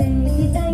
หนึ่งในใจ